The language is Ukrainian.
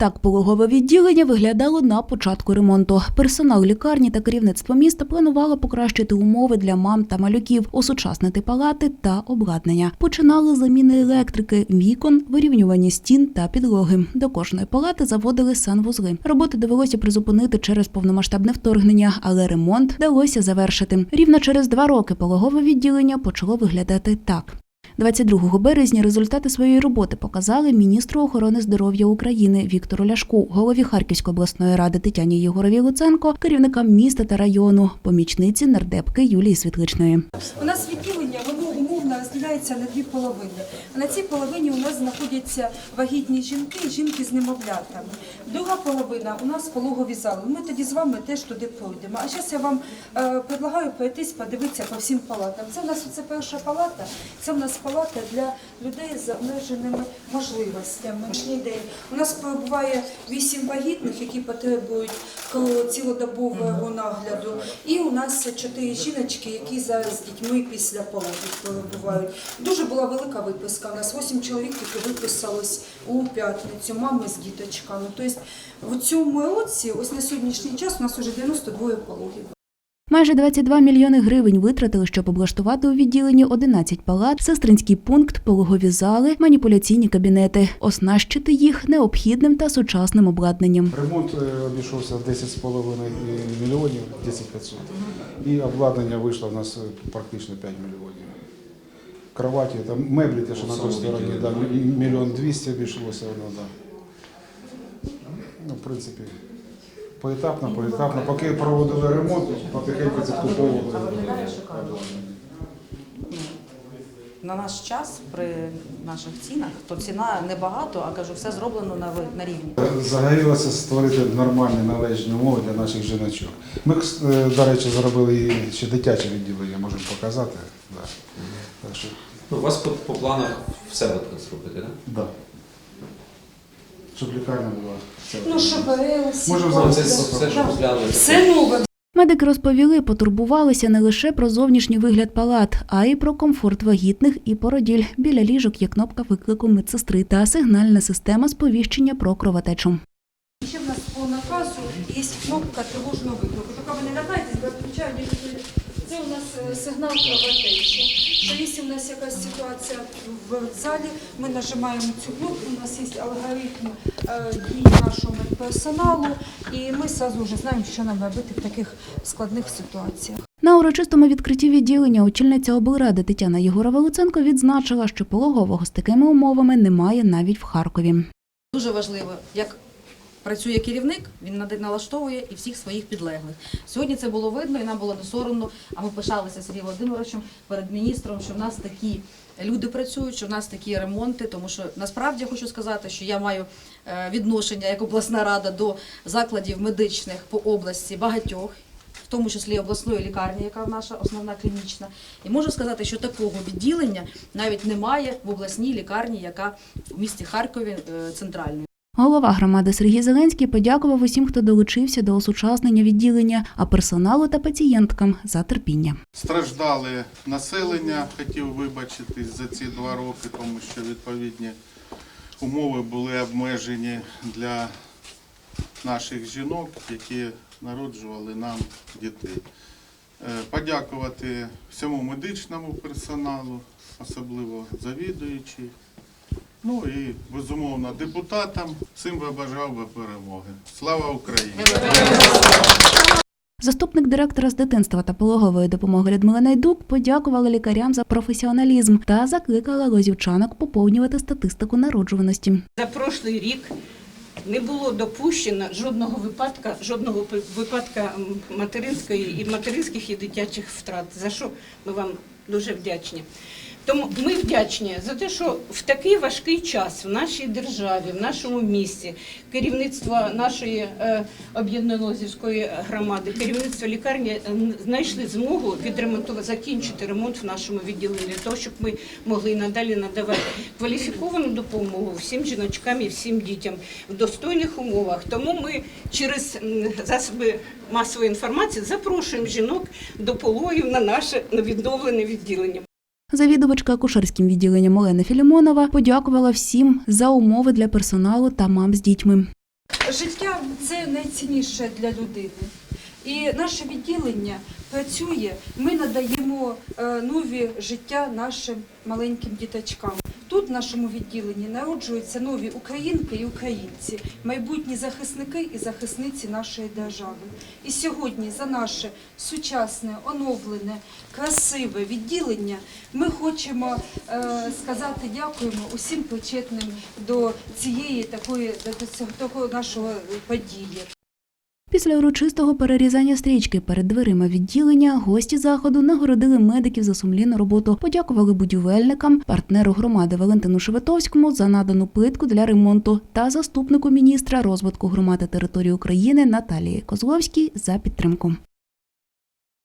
Так пологове відділення виглядало на початку ремонту. Персонал лікарні та керівництво міста планувало покращити умови для мам та малюків, осучаснити палати та обладнання. Починали заміни електрики, вікон, вирівнювання стін та підлоги. До кожної палати заводили санвузли. Роботи довелося призупинити через повномасштабне вторгнення, але ремонт вдалося завершити. Рівно через два роки пологове відділення почало виглядати так. 22 березня результати своєї роботи показали міністру охорони здоров'я України Віктору Ляшку, голові Харківської обласної ради Тетяні Єгорові Луценко, керівникам міста та району, помічниці нардепки Юлії Світличної. У нас відділення воно умовно розділяється на дві половини. На цій половині у нас знаходяться вагітні жінки жінки з немовлятами. Друга половина у нас пологові зали. Ми тоді з вами теж туди пройдемо. А зараз я вам е, предлагаю пройтись, подивитися по всім палатам. Це у нас це перша палата. Це у нас палата для людей з обмеженими можливостями. День у нас перебуває вісім вагітних, які потребують цілодобового нагляду. І у нас чотири жіночки, які зараз з дітьми після пологів перебувають. Дуже була велика виписка. У нас вісім чоловік які виписалось у п'ятницю, мами з діточками. Тобто в цьому році, ось на сьогоднішній час, у нас вже 92 пологів. Майже 22 мільйони гривень витратили, щоб облаштувати у відділенні 11 палат, сестринський пункт, пологові зали, маніпуляційні кабінети, оснащити їх необхідним та сучасним обладнанням. Ремонт е, обійшовся в 10,5 мільйонів, 10 500. І обладнання вийшло в нас е, практично 5 мільйонів. Кроваті, там меблі, те, що на той стороні, да, мільйон 200 обійшлося воно, да. Ну, в принципі, поетапно, поетапно. Поки проводили ремонт, потихеньку закуповували обладнання. На наш час при наших цінах, то ціна небагато, а кажу, все зроблено на, на рівні. Загорілося створити нормальні належні умови для наших жіночок. Ми, е, до речі, зробили ще дитяче відділення, можемо показати. Да. Так що, Ну, у вас по, по планах все зробити, так? да. Щоб лікарня була. Це- Ну, ШПЛ, Можемо Ну, СІПА, це все. Все нове. Медики розповіли, потурбувалися не лише про зовнішній вигляд палат, а й про комфорт вагітних і породіль. Біля ліжок є кнопка виклику медсестри та сигнальна система сповіщення про кровотечу. Ще в нас по наказу є кнопка тривожного виклику. Тільки ви не десь- Це у нас е, сигнал кровотечі. Що Якщо у нас якась ситуація в залі, ми нажимаємо цю кнопку, у нас є алгоритм е, дій нашого медперсоналу, і ми одразу вже знаємо, що нам робити в таких складних ситуаціях. На урочистому відкритті відділення очільниця облради Тетяна Єгорова Луценко відзначила, що пологового з такими умовами немає навіть в Харкові. Дуже важливо, як працює керівник, він налаштовує і всіх своїх підлеглих. Сьогодні це було видно, і нам було не соромно. А ми пишалися Сергієм Володимировичем перед міністром, що в нас такі люди працюють, що в нас такі ремонти. Тому що насправді я хочу сказати, що я маю е, відношення як обласна рада до закладів медичних по області багатьох. В тому числі обласної лікарні, яка наша основна клінічна, і можу сказати, що такого відділення навіть немає в обласній лікарні, яка в місті Харкові е, центральної. Голова громади Сергій Зеленський подякував усім, хто долучився до осучаснення відділення, а персоналу та пацієнткам за терпіння. Страждали населення, хотів вибачитись за ці два роки, тому що відповідні умови були обмежені для наших жінок, які народжували нам дітей. Е, Подякувати всьому медичному персоналу, особливо завідуючій. Ну і безумовно депутатам. Всім би бажав би перемоги. Слава Україні! Заступник директора з дитинства та пологової допомоги Людмила Найдук подякувала лікарям за професіоналізм та закликала лозівчанок поповнювати статистику народжуваності. За прошлий рік не було допущено жодного випадка, жодного випадка материнської і материнських і дитячих втрат. За що ми вам дуже вдячні. Тому ми вдячні за те, що в такий важкий час в нашій державі, в нашому місті, керівництво нашої е, об'єднаної громади, керівництво лікарні е, знайшли змогу відремонтувати, закінчити ремонт в нашому відділенні для того, щоб ми могли надалі надавати кваліфіковану допомогу всім жіночкам і всім дітям в достойних умовах. Тому ми через засоби масової інформації запрошуємо жінок до пологів на наше відновлене відділення. Завідувачка акушерським відділенням Олена Філімонова подякувала всім за умови для персоналу та мам з дітьми. Життя це найцінніше для людини. І наше відділення працює. Ми надаємо е, нові життя нашим маленьким діточкам. Тут, в нашому відділенні, народжуються нові українки і українці, майбутні захисники і захисниці нашої держави. І сьогодні за наше сучасне, оновлене, красиве відділення ми хочемо е, сказати дякуємо усім причетним до цієї такої до цього такого нашого події. Після урочистого перерізання стрічки перед дверима відділення гості заходу нагородили медиків за сумлінну роботу, подякували будівельникам, партнеру громади Валентину Шеветовському за надану плитку для ремонту та заступнику міністра розвитку громади території України Наталії Козловській за підтримку.